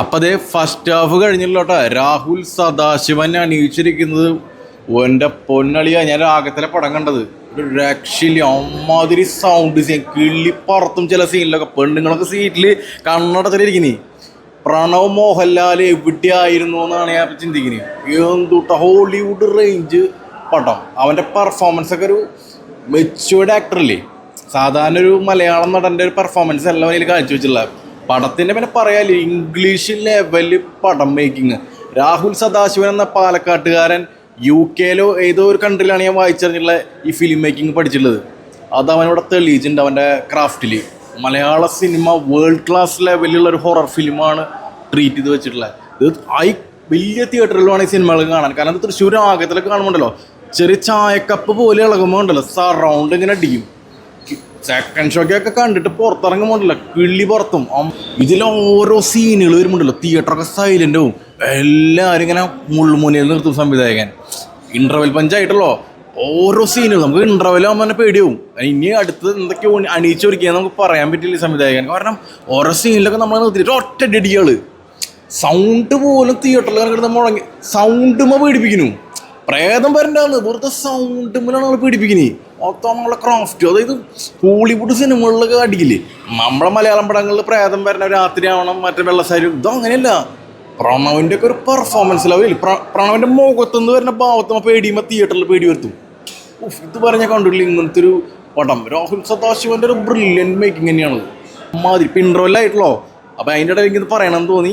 അപ്പം അതേ first half കഴിഞ്ഞല്ലോ കേട്ടോ രാഹുൽ സദാശിവൻ അണിയിച്ചിരിക്കുന്നത് എന്റെ പൊന്നളിയ. ഞാൻ രാഗത്തിലെ പടം കണ്ടത്. ഒരു രക്ഷയില്ല. അമ്മാതിരി സൗണ്ട് സീൻ കിള്ളിപ്പുറത്തും പറത്തും ചില സീനിലൊക്കെ പെണ്ണുങ്ങളൊക്കെ സീറ്റിൽ കണ്ണടത്തിലിരിക്കുന്നു പ്രണവ് മോഹൻലാൽ എവിടെയായിരുന്നു എന്നാണ് ഞാൻ ചിന്തിക്കുന്നത് എന്തുട്ട? ഹോളിവുഡ് റേഞ്ച് പടം. അവന്റെ പെർഫോമൻസ് ഒക്കെ ഒരു മെച്ചുവേഡ് ആക്ടറല്ലേ സാധാരണ ഒരു മലയാളം നടന്റെ ഒരു പെർഫോമൻസ് എല്ലാം അതിൽ കാഴ്ചവെച്ചിട്ടുള്ള പടത്തിന്റെ പിന്നെ പറയാല്ലേ ഇംഗ്ലീഷ് ലെവൽ പടം മേക്കിങ് രാഹുൽ സദാശിവൻ എന്ന പാലക്കാട്ടുകാരൻ യു കെയിലോ ഏതോ ഒരു കൺട്രിയിലാണ് ഞാൻ വായിച്ചറിഞ്ഞിട്ടുള്ള ഈ ഫിലിം മേക്കിംഗ് പഠിച്ചിട്ടുള്ളത്. അത് അവനോട് തെളിയിച്ചിട്ടുണ്ട് അവന്റെ ക്രാഫ്റ്റിൽ മലയാള സിനിമ വേൾഡ് ക്ലാസ് ലെവലിലുള്ള ഒരു ഹൊറർ ഫിലിമാണ് ട്രീറ്റ് ചെയ്ത് വെച്ചിട്ടുള്ളത്. ഇത് ഐ വലിയ തിയേറ്ററിലാണ് ഈ സിനിമകൾ കാണാൻ. കാരണം തൃശ്ശൂർ ആകത്തിലൊക്കെ കാണുമ്പോണ്ടല്ലോ ചെറിയ ചായക്കപ്പ് പോലെ ഇളകുമ്പോൾ ഉണ്ടല്ലോ സറൗണ്ട് ഇങ്ങനെ അടിക്കും. സെക്കൻഡ് ഷോക്കൊക്കെ കണ്ടിട്ട് പുറത്തിറങ്ങുമ്പോണ്ടല്ലോ കിള്ളി പുറത്തും. ഇതിലെ ഓരോ സീനുകൾ വരുമ്പോണ്ടല്ലോ തിയേറ്ററൊക്കെ സൈലന്റ് ആവും. എല്ലാവരും ഇങ്ങനെ മുള്ളുമുനയിൽ നിർത്തും സംവിധായകൻ. ഇന്റർവെൽ പഞ്ചായിട്ടല്ലോ ഓരോ സീനുകൾ നമുക്ക് ഇന്റർവെൽ ആകുമ്പോൾ തന്നെ പേടിയാവും. ഇനി അടുത്ത് എന്തൊക്കെയോ അണിയിച്ചൊരുക്കിയാൽ നമുക്ക് പറയാൻ പറ്റില്ല സംവിധായകൻ. കാരണം ഓരോ സീനിലൊക്കെ നമ്മൾ നിർത്തിയിട്ട് ഒറ്റ ഡെഡികൾ. സൗണ്ട് പോലും തിയേറ്ററിൽ കിടന്ന് മുഴങ്ങി സൗണ്ടുമ പേടിപ്പിക്കുന്നു. പ്രേതം വരണ്ടാന്ന് വെറുതെ സൗണ്ട് മൂലമാണ് നമ്മൾ പേടിപ്പിക്കുന്നത് മൊത്തം നമ്മളെ ക്രാഫ്റ്റ് അതായത് ഹോളിവുഡ് സിനിമകളിലൊക്കെ അടിക്കില്ലേ? നമ്മളെ മലയാളം പടങ്ങളിൽ പ്രേതം വരണ രാത്രി ആവണം മറ്റേ വെള്ളസാരും ഇതോ അങ്ങനെയല്ല. പ്രണവിന്റെ ഒക്കെ ഒരു പെർഫോമൻസ് ലെവലിൽ പ്രണവിന്റെ മുഖത്തുനിന്ന് വരുന്ന ഭാവത്ത് പേടിയുമ്പോൾ തിയേറ്ററിൽ പേടി വരുത്തും. ഉഫ്, ഇത് പറഞ്ഞ കണ്ടിട്ടില്ല? ഇങ്ങനത്തെ ഒരു പടം. രാഹുൽ സദാശിവന്റെ ഒരു ബ്രില്യൻ മേക്കിംഗ് തന്നെയാണ് മാതിരി പിൻട്രോലായിട്ടുള്ളോ അപ്പോൾ അതിന്റെ ഇടയിൽ എനിക്കിത് പറയണമെന്ന് തോന്നി.